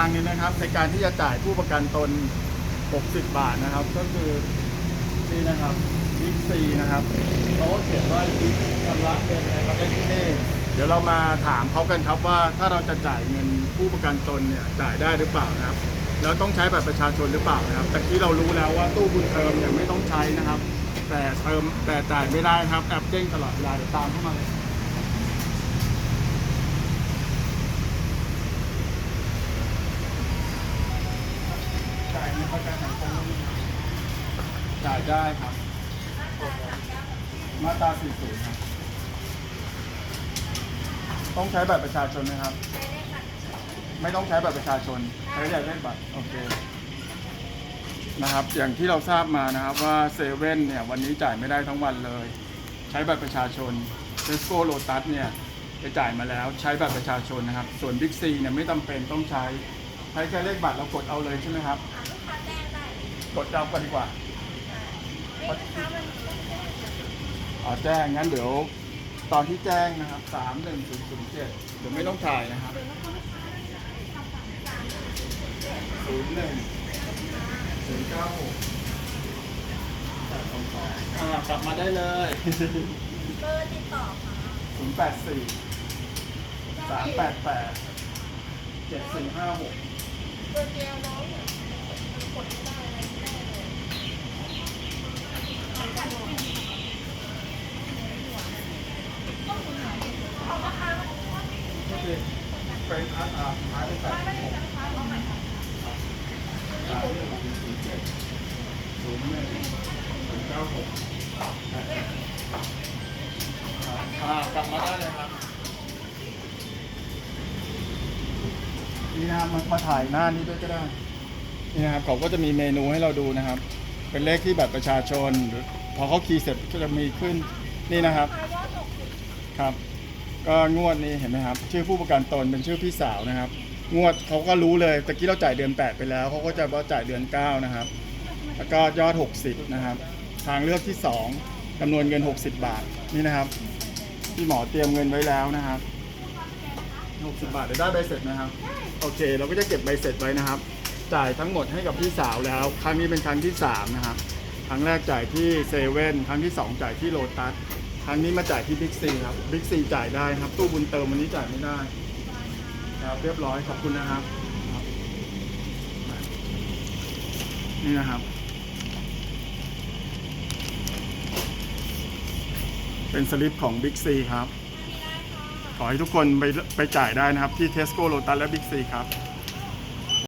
ทางนี้นะครับในการที่จะจ่ายผู้ประกันตน 60 บาทนะครับ ก็คือนี่นะครับบิ๊กซีนะครับเขาเขียนว่าบิ๊กชำระเงินในประเทศที่นี่เดี๋ยวเรามาถามเขากันครับว่าถ้าเราจะจ่ายเงินผู้ประกันตนเนี่ยจ่ายได้หรือเปล่านะครับแล้วต้องใช้บัตรประชาชนหรือเปล่านะครับแต่ที่เรารู้แล้วว่าตู้บุญเติมเนี่ยไม่ต้องใช้นะครับ แต่เติมแต่จ่ายไม่ได้นะครับแอปเด้งตลอดเวลาเดี๋ยวตามเข้ามาเลย จ่ายในประกันสังคมจ่ายได้ครับ มาตรา40ครับ ต้องใช้บัตรประชาชนไหมครับ ไม่ต้องใช้บัตรประชาชน ใช้แต่เลขบัตร โอเค นะครับ อย่างที่เราทราบมานะครับว่าเซเว่นเนี่ยวันนี้จ่ายไม่ได้ทั้งวันเลย ใช้บัตรประชาชนเทสโก้โลตัสเนี่ยไปจ่ายมาแล้วใช้บัตรประชาชนนะครับ ส่วนบิ๊กซีเนี่ยไม่จำเป็นต้องใช้ ใช้แค่เลขบัตรเรากดเอาเลยใช่ไหมครับ กดเอากันดีกว่าลูกค้ามันอ๋อแจ้งงั้นเดี๋ยวตอนที่แจ้งนะครับสามหนึ่งศูนย์ศูนย์เจ็ดเดี๋ยวไม่ต้องถ่ายนะครับศูนย์หนึ่งศูนย์เก้าหกแปดสองสองอ่ากลับมาได้เลยเบอร์ติดต่อค่ะศูนย์แปดสี่สามแปดแปดเจ็ดสี่ห้าหก เบอร์เดียวน้องเนี่ยมันกดไม่ได้อะไรไม่ได้เลย ก็คือเป็นอาร์ตอาร์ท้ายเป็นแปดหกสามหนึ่งศูนย์เจ็ดศูนย์หนึ่งศูนย์เก้าหกอ่ากลับมาได้เลยครับนี่นะครับมามาถ่ายหน้านี้ด้วยก็ได้ นี่นะครับเขาก็จะมีเมนูให้เราดูนะครับ เป็นเลขที่แบัตรประชาชนหรือพอเขาคีย์เสร็จก็จะมีขึ้นนี่นะครับ ครับ ก็งวดนี้เห็นไหมครับ ชื่อผู้ประกันตนเป็นชื่อพี่สาวนะครับ งวดเขาก็รู้เลยตะกี้เราจ่ายเดือน 8 ไปแล้วเขาก็จะว่าจ่ายเดือน 9 นะครับ แล้วก็ยอด 60 นะครับ ทางเลือกที่ 2จำนวนเงิน 60 บาทนี่นะครับพี่หมอเตรียมเงินไว้แล้วนะครับ60บาทเดี๋ยวได้ใบเสร็จนะครับ โอเค เราก็จะเก็บใบเสร็จไว้นะครับ จ่ายทั้งหมดให้กับพี่สาวแล้ว ครั้งนี้เป็นครั้งที่ 3 นะครับ ครั้งแรกจ่ายที่เซเว่นครั้งที่ 2 จ่ายที่โลตัส ครั้งนี้มาจ่ายที่บิ๊กซีครับบิ๊กซีจ่ายได้ครับ ตู้บุญเติมวันนี้จ่ายไม่ได้ครับเรียบร้อยขอบคุณนะครับครับนี่นะครับ เป็นสลิปของบิ๊กซีครับ ขอให้ทุกคนไปไปจ่ายได้นะครับ ที่เทสโก้โลตัสและบิ๊กซีครับ